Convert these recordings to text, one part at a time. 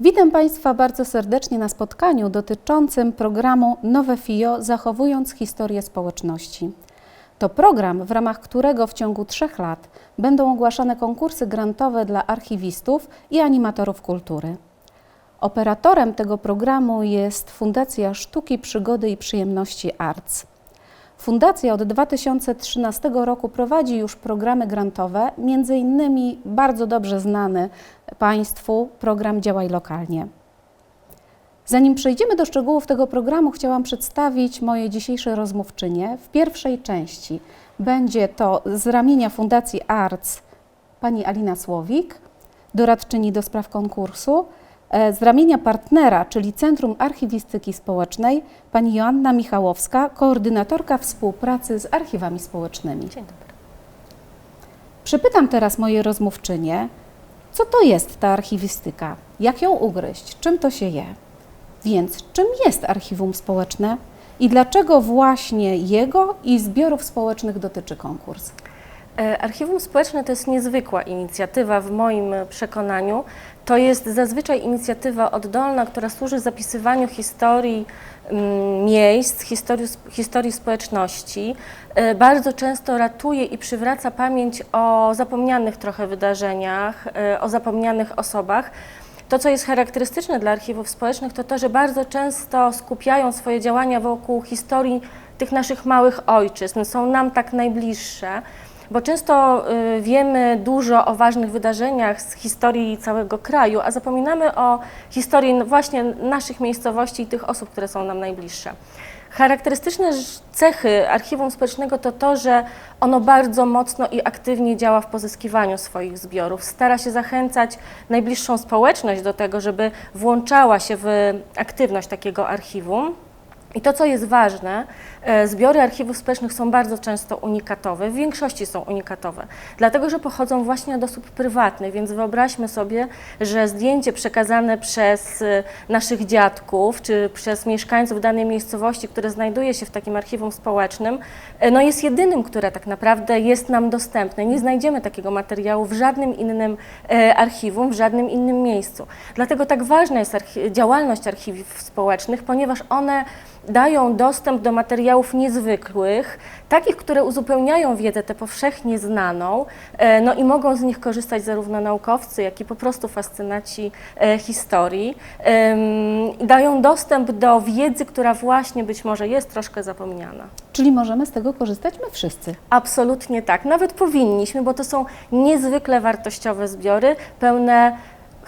Witam Państwa bardzo serdecznie na spotkaniu dotyczącym programu Nowe FIO Zachowując historię społeczności. To program, w ramach którego w ciągu trzech lat będą ogłaszane konkursy grantowe dla archiwistów i animatorów kultury. Operatorem tego programu jest Fundacja Sztuki, Przygody i Przyjemności Arts. Fundacja od 2013 roku prowadzi już programy grantowe, między innymi bardzo dobrze znany Państwu program Działaj Lokalnie. Zanim przejdziemy do szczegółów tego programu, chciałam przedstawić moje dzisiejsze rozmówczynie. W pierwszej części będzie to z ramienia Fundacji Arts pani Alina Słowik, doradczyni do spraw konkursu, z ramienia partnera, czyli Centrum Archiwistyki Społecznej, pani Joanna Michałowska, koordynatorka współpracy z archiwami społecznymi. Dzień dobry. Przypytam teraz moje rozmówczynie, co to jest ta archiwistyka, jak ją ugryźć, czym to się je. Więc czym jest archiwum społeczne i dlaczego właśnie jego i zbiorów społecznych dotyczy konkurs? E, Archiwum Społeczne to jest niezwykła inicjatywa w moim przekonaniu. To jest zazwyczaj inicjatywa oddolna, która służy zapisywaniu historii mm, miejsc, historii, historii społeczności. E, Bardzo często ratuje i przywraca pamięć o zapomnianych trochę wydarzeniach, e, o zapomnianych osobach. To, co jest charakterystyczne dla archiwów społecznych, to to, że bardzo często skupiają swoje działania wokół historii tych naszych małych ojczyzn, są nam tak najbliższe, bo często y, wiemy dużo o ważnych wydarzeniach z historii całego kraju, a zapominamy o historii właśnie naszych miejscowości i tych osób, które są nam najbliższe. Charakterystyczne cechy archiwum społecznego to to, że ono bardzo mocno i aktywnie działa w pozyskiwaniu swoich zbiorów. Stara się zachęcać najbliższą społeczność do tego, żeby włączała się w aktywność takiego archiwum. I to, co jest ważne, zbiory archiwów społecznych są bardzo często unikatowe, w większości są unikatowe, dlatego że pochodzą właśnie od osób prywatnych, więc wyobraźmy sobie, że zdjęcie przekazane przez e, naszych dziadków czy przez mieszkańców danej miejscowości, które znajduje się w takim archiwum społecznym, e, no jest jedynym, które tak naprawdę jest nam dostępne. Nie znajdziemy takiego materiału w żadnym innym e, archiwum, w żadnym innym miejscu. Dlatego tak ważna jest archi- działalność archiwów społecznych, ponieważ one dają dostęp do materiałów niezwykłych, takich, które uzupełniają wiedzę tę powszechnie znaną, e, no i mogą z nich korzystać zarówno naukowcy, jak i po prostu fascynaci e, historii. Dają dostęp do wiedzy, która właśnie być może jest troszkę zapomniana. Czyli możemy z tego korzystać my wszyscy. Absolutnie tak, nawet powinniśmy, bo to są niezwykle wartościowe zbiory, pełne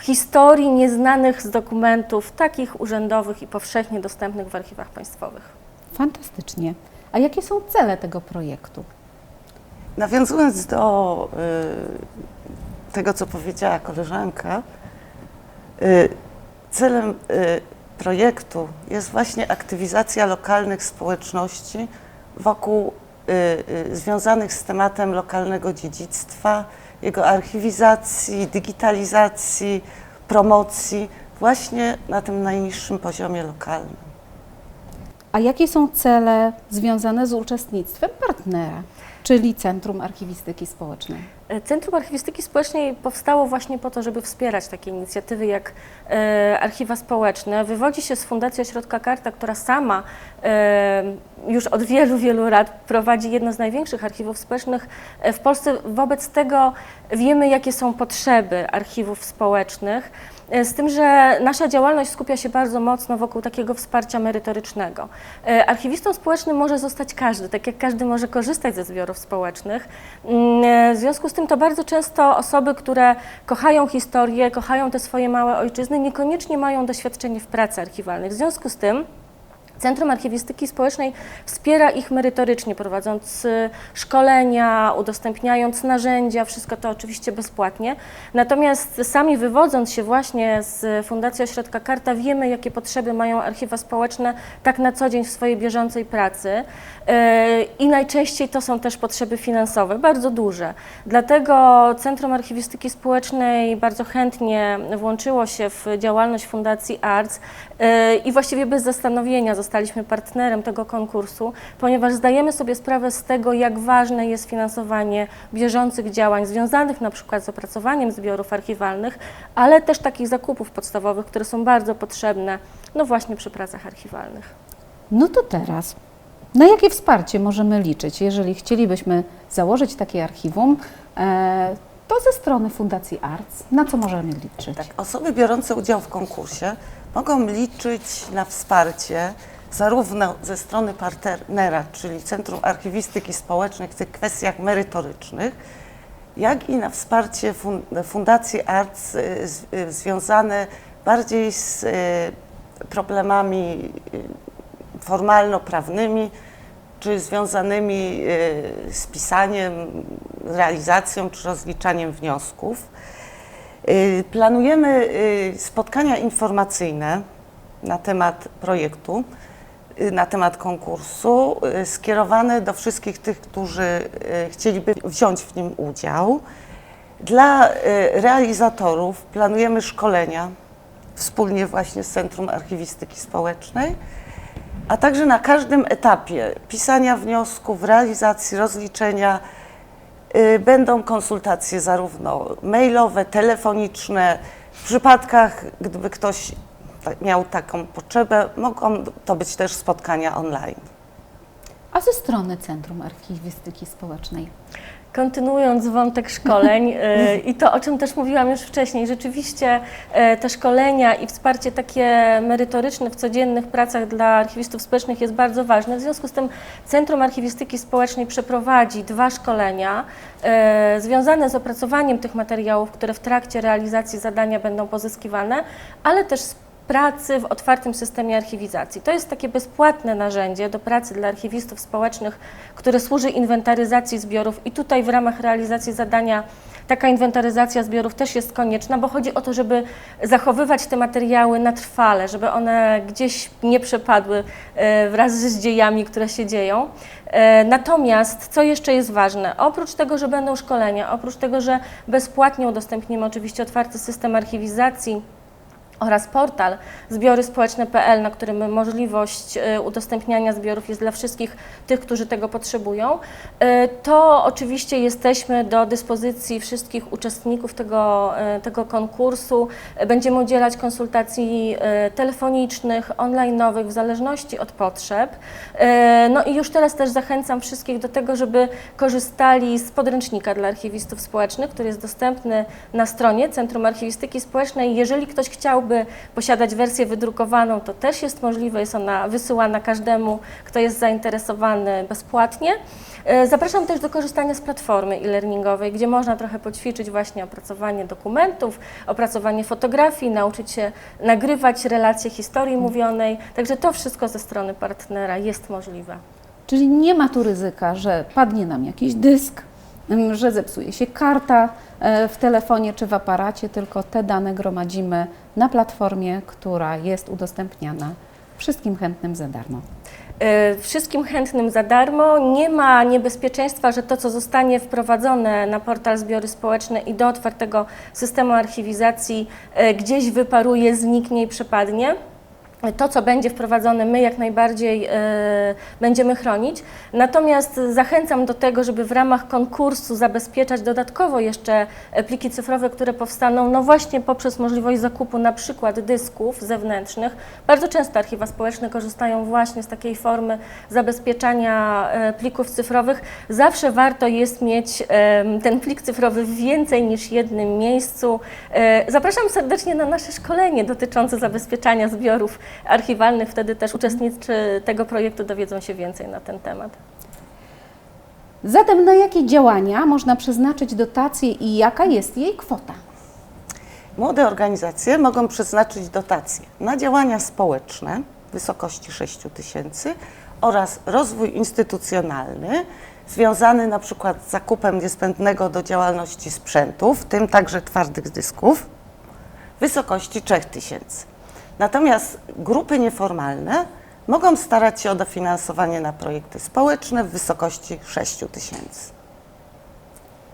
historii nieznanych z dokumentów takich urzędowych i powszechnie dostępnych w archiwach państwowych. Fantastycznie. A jakie są cele tego projektu? Nawiązując do y, tego, co powiedziała koleżanka, y, celem y, projektu jest właśnie aktywizacja lokalnych społeczności wokół y, y, związanych z tematem lokalnego dziedzictwa, jego archiwizacji, digitalizacji, promocji właśnie na tym najniższym poziomie lokalnym. A jakie są cele związane z uczestnictwem partnera, czyli Centrum Archiwistyki Społecznej? Centrum Archiwistyki Społecznej powstało właśnie po to, żeby wspierać takie inicjatywy jak e, archiwa społeczne. Wywodzi się z Fundacji Ośrodka Karta, która sama e, już od wielu, wielu lat prowadzi jedno z największych archiwów społecznych e, w Polsce. Wobec tego wiemy, jakie są potrzeby archiwów społecznych. E, Z tym, że nasza działalność skupia się bardzo mocno wokół takiego wsparcia merytorycznego. E, Archiwistą społecznym może zostać każdy, tak jak każdy może korzystać ze zbiorów społecznych. Mm, e, W związku z tym to bardzo często osoby, które kochają historię, kochają te swoje małe ojczyzny, niekoniecznie mają doświadczenie w pracy archiwalnej. W związku z tym Centrum Archiwistyki Społecznej wspiera ich merytorycznie, prowadząc y, szkolenia, udostępniając narzędzia, wszystko to oczywiście bezpłatnie. Natomiast sami wywodząc się właśnie z Fundacji Ośrodka Karta, wiemy, jakie potrzeby mają archiwa społeczne tak na co dzień w swojej bieżącej pracy. Y, I najczęściej to są też potrzeby finansowe, bardzo duże. Dlatego Centrum Archiwistyki Społecznej bardzo chętnie włączyło się w działalność Fundacji Arts y, i właściwie bez zastanowienia zostało zostaliśmy partnerem tego konkursu, ponieważ zdajemy sobie sprawę z tego, jak ważne jest finansowanie bieżących działań związanych na przykład z opracowaniem zbiorów archiwalnych, ale też takich zakupów podstawowych, które są bardzo potrzebne, no właśnie przy pracach archiwalnych. No to teraz, na jakie wsparcie możemy liczyć, jeżeli chcielibyśmy założyć takie archiwum, e, to ze strony Fundacji Arts, na co możemy liczyć? Tak, osoby biorące udział w konkursie mogą liczyć na wsparcie zarówno ze strony partnera, czyli Centrum Archiwistyki Społecznej w tych kwestiach merytorycznych, jak i na wsparcie fun- Fundacji Arts y, y, związane bardziej z y, problemami formalno-prawnymi, czy związanymi z pisaniem, realizacją czy rozliczaniem wniosków. Planujemy spotkania informacyjne na temat projektu, na temat konkursu, y, skierowane do wszystkich tych, którzy y, chcieliby wziąć w nim udział. Dla y, realizatorów planujemy szkolenia wspólnie właśnie z Centrum Archiwistyki Społecznej, a także na każdym etapie pisania wniosków, realizacji, rozliczenia y, będą konsultacje zarówno mailowe, telefoniczne. W przypadkach, gdyby ktoś miał taką potrzebę, mogą to być też spotkania online. A ze strony Centrum Archiwistyki Społecznej? Kontynuując wątek szkoleń y, i to, o czym też mówiłam już wcześniej, rzeczywiście e, te szkolenia i wsparcie takie merytoryczne w codziennych pracach dla archiwistów społecznych jest bardzo ważne. W związku z tym Centrum Archiwistyki Społecznej przeprowadzi dwa szkolenia e, związane z opracowaniem tych materiałów, które w trakcie realizacji zadania będą pozyskiwane, ale też z pracy w otwartym systemie archiwizacji. To jest takie bezpłatne narzędzie do pracy dla archiwistów społecznych, które służy inwentaryzacji zbiorów i tutaj w ramach realizacji zadania taka inwentaryzacja zbiorów też jest konieczna, bo chodzi o to, żeby zachowywać te materiały na trwale, żeby one gdzieś nie przepadły e, wraz z dziejami, które się dzieją. E, Natomiast co jeszcze jest ważne? Oprócz tego, że będą szkolenia, oprócz tego, że bezpłatnie udostępnimy oczywiście otwarty system archiwizacji, oraz portal zbioryspołeczne.pl, na którym możliwość e, udostępniania zbiorów jest dla wszystkich tych, którzy tego potrzebują, e, to oczywiście jesteśmy do dyspozycji wszystkich uczestników tego, e, tego konkursu. Będziemy udzielać konsultacji telefonicznych, online'owych, w zależności od potrzeb. No i już teraz też zachęcam wszystkich do tego, żeby korzystali z podręcznika dla archiwistów społecznych, który jest dostępny na stronie Centrum Archiwistyki Społecznej. Jeżeli ktoś chciałby posiadać wersję wydrukowaną, to też jest możliwe, jest ona wysyłana każdemu, kto jest zainteresowany bezpłatnie. E, Zapraszam też do korzystania z platformy e-learningowej, gdzie można trochę poćwiczyć właśnie opracowanie dokumentów, opracowanie fotografii, nauczyć się nagrywać relacje historii mówionej. Także to wszystko ze strony partnera jest możliwe. Czyli nie ma tu ryzyka, że padnie nam jakiś dysk, że zepsuje się karta e, w telefonie czy w aparacie, tylko te dane gromadzimy na platformie, która jest udostępniana wszystkim chętnym za darmo. E, Wszystkim chętnym za darmo. Nie ma niebezpieczeństwa, że to, co zostanie wprowadzone na portal Zbiory Społeczne i do otwartego systemu archiwizacji e, gdzieś wyparuje, zniknie i przepadnie. To, co będzie wprowadzone, my jak najbardziej e, będziemy chronić. Natomiast zachęcam do tego, żeby w ramach konkursu zabezpieczać dodatkowo jeszcze e, pliki cyfrowe, które powstaną, no właśnie poprzez możliwość zakupu na przykład dysków zewnętrznych. Bardzo często archiwa społeczne korzystają właśnie z takiej formy zabezpieczania e, plików cyfrowych. Zawsze warto jest mieć ten plik cyfrowy w więcej niż jednym miejscu. Zapraszam serdecznie na nasze szkolenie dotyczące zabezpieczania zbiorów archiwalnych. Wtedy też uczestnicy tego projektu dowiedzą się więcej na ten temat. Zatem na jakie działania można przeznaczyć dotację i jaka jest jej kwota? Młode organizacje mogą przeznaczyć dotacje na działania społeczne w wysokości 6 tysięcy oraz rozwój instytucjonalny związany na przykład z zakupem niezbędnego do działalności sprzętu, w tym także twardych dysków, w wysokości 3 tysięcy. Natomiast grupy nieformalne mogą starać się o dofinansowanie na projekty społeczne w wysokości 6 tysięcy.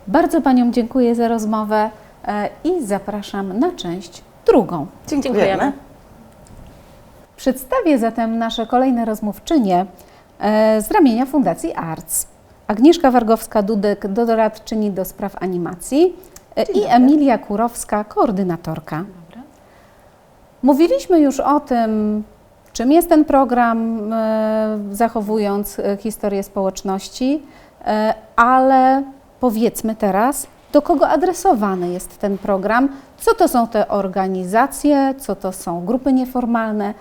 Bardzo Paniom dziękuję za rozmowę e, i zapraszam na część drugą. Dziękujemy. Dziękujemy. Przedstawię zatem nasze kolejne rozmówczynie e, z ramienia Fundacji ARTS. Agnieszka Wargowska-Dudek, doradczyni do spraw animacji e, i Emilia Kurowska, koordynatorka. Mówiliśmy już o tym, czym jest ten program, e, zachowując e, historię społeczności, e, ale powiedzmy teraz, do kogo adresowany jest ten program, co to są te organizacje, co to są grupy nieformalne.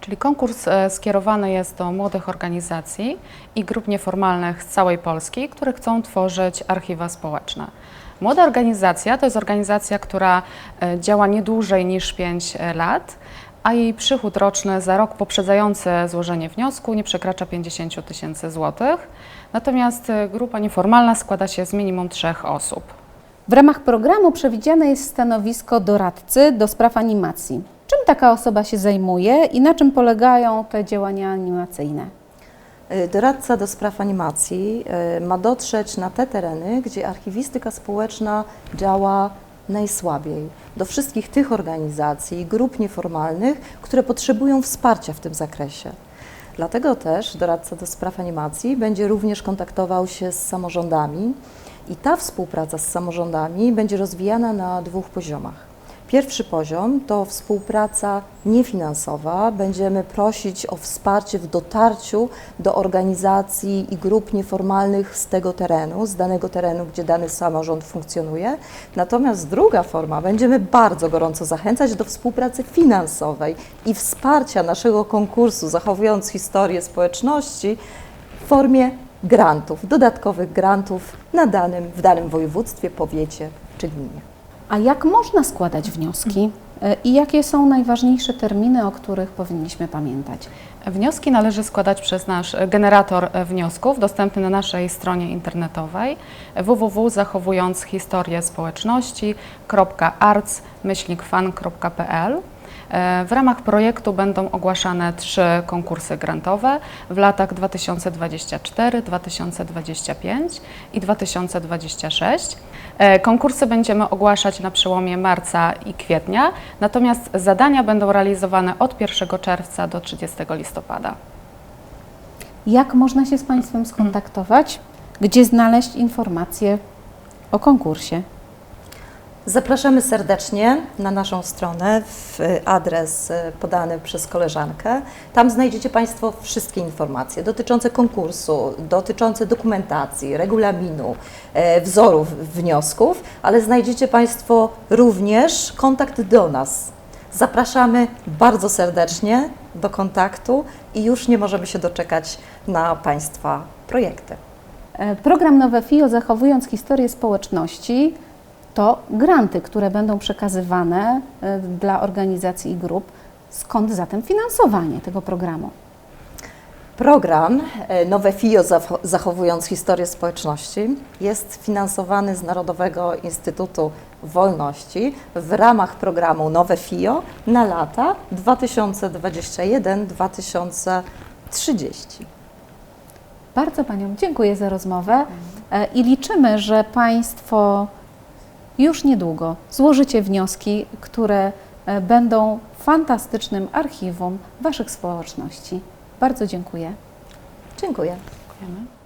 Czyli konkurs skierowany jest do młodych organizacji i grup nieformalnych z całej Polski, które chcą tworzyć archiwa społeczne. Młoda organizacja to jest organizacja, która e, działa nie dłużej niż 5 lat, a jej przychód roczny za rok poprzedzający złożenie wniosku nie przekracza 50 000 tysięcy złotych. Natomiast e, grupa nieformalna składa się z minimum trzech osób. W ramach programu przewidziane jest stanowisko doradcy do spraw animacji. Czym taka osoba się zajmuje i na czym polegają te działania animacyjne? Y, Doradca do spraw animacji y, ma dotrzeć na te tereny, gdzie archiwistyka społeczna działa najsłabiej. Do wszystkich tych organizacji, grup nieformalnych, które potrzebują wsparcia w tym zakresie. Dlatego też doradca do spraw animacji będzie również kontaktował się z samorządami i ta współpraca z samorządami będzie rozwijana na dwóch poziomach. Pierwszy poziom to współpraca niefinansowa. Będziemy prosić o wsparcie w dotarciu do organizacji i grup nieformalnych z tego terenu, z danego terenu, gdzie dany samorząd funkcjonuje. Natomiast druga forma, będziemy bardzo gorąco zachęcać do współpracy finansowej i wsparcia naszego konkursu Zachowując historię społeczności w formie grantów, dodatkowych grantów na danym, w danym województwie, powiecie czy gminie. A jak można składać wnioski e, i jakie są najważniejsze terminy, o których powinniśmy pamiętać? Wnioski należy składać przez nasz generator wniosków dostępny na naszej stronie internetowej www.zachowująchistoriespołeczności.arts-fan.pl. E, W ramach projektu będą ogłaszane trzy konkursy grantowe w latach 2024, 2025 i 2026. E, Konkursy będziemy ogłaszać na przełomie marca i kwietnia, natomiast zadania będą realizowane od 1 czerwca do 30 listopada. Jak można się z Państwem skontaktować? Gdzie znaleźć informacje o konkursie? Zapraszamy serdecznie na naszą stronę w adres e, podany przez koleżankę. Tam znajdziecie Państwo wszystkie informacje dotyczące konkursu, dotyczące dokumentacji, regulaminu, e, wzorów wniosków, ale znajdziecie Państwo również kontakt do nas. Zapraszamy bardzo serdecznie do kontaktu i już nie możemy się doczekać na Państwa projekty. E, Program Nowe FIO Zachowując Historię Społeczności to granty, które będą przekazywane e, dla organizacji i grup. Skąd zatem finansowanie tego programu? Program e, Nowe FIO Zach- Zachowując Historię Społeczności jest finansowany z Narodowego Instytutu Wolności w ramach programu Nowe FIO na lata 2021-2030. Bardzo Paniom dziękuję za rozmowę e, i liczymy, że Państwo już niedługo złożycie wnioski, które e, będą fantastycznym archiwum Waszych społeczności. Bardzo dziękuję. Dziękuję. Dziękujemy.